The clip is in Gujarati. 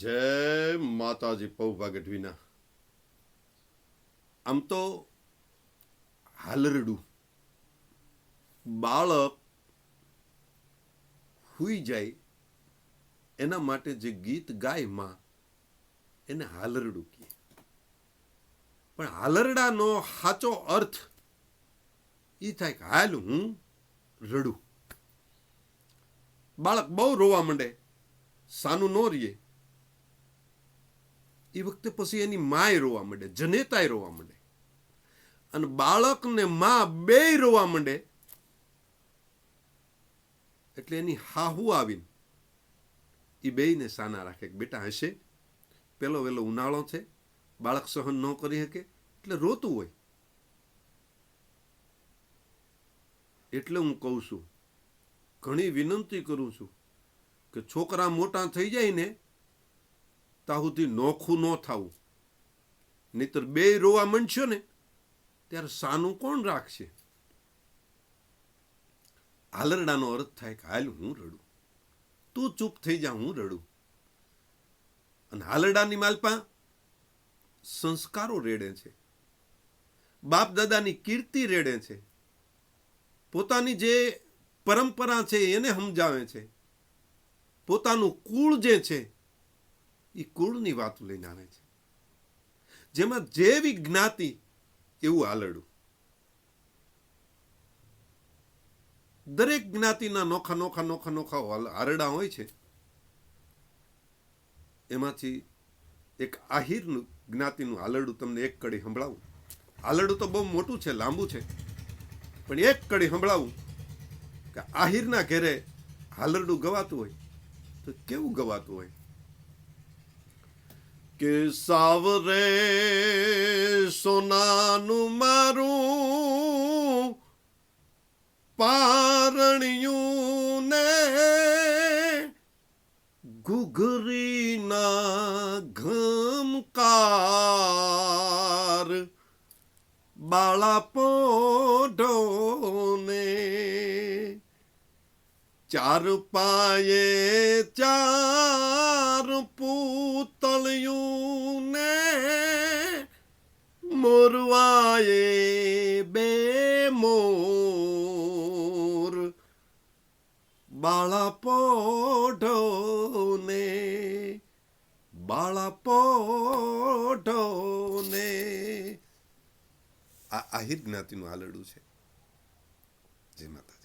જય માતાજી પૌભા ગઢવીના આમ તો હાલરડું. બાળક હુઈ જાય એના માટે જે ગીત ગાયમાં, એને હાલરડું કહે. પણ હાલરડાનો સાચો અર્થ એ થાય કે હાલ હું રડું. બાળક બહુ રોવા માંડે, સાનું નો રીએ. એ વખતે પછી એની માય રોવા માંડે, જનેતાય રોવા માંડે. અને બાળક ને માં બે રોવા માંડે. એટલે એની હાહુ આવીને એ બેયને સાના રાખે કે બેટા હશે. પેલો વેલો ઉનાળો છે, બાળક સહન ન કરી શકે, એટલે રોતું હોય. એટલે હું કહું છું, ઘણી વિનંતી કરું છું કે છોકરા મોટા થઈ જાય ને ત્યાં નોખું ન થવું. નહીતર બે રોવા મંડશો ને, ત્યારે સાનું કોણ રાખશે? હાલરડાનો અર્થ થાય કે હાલ હું રડું. તું ચૂપ થઈ જા, હું રડું. અને હાલરડાની માલપા સંસ્કારો રેડે છે. બાપ દાદાની કીર્તિ રેડે છે. પોતાની જે પરંપરા છે એને સમજાવે છે. પોતાનું કુળ જે છે એ કુળની વાતો લઈને આવે છે. જેમાં જેવી જ્ઞાતિ એવું આલડું. દરેક જ્ઞાતિના નોખા નોખા નોખા નોખા આરડા હોય છે. એમાંથી એક આહિરનું જ્ઞાતિનું આલડું તમને એક કડી સંભળાવું. આલડું તો બહુ મોટું છે, લાંબુ છે. પણ એક કડી સંભળાવું કે આહિરના ઘેરે હાલરડું ગવાતું હોય તો કેવું ગવાતું હોય? કે સાવરે સોનાનું મારું પારણિયું ને ઘૂઘરીના ઘમકાર બાળા પોઢોને ચાર પાયે ચાર પૂતળિયું ને મોરવાયે બે મોર. બાળા પોઢોને બાળા પોઢોને આ આહિર જ્ઞાતિનું આલડું છે. જેમાં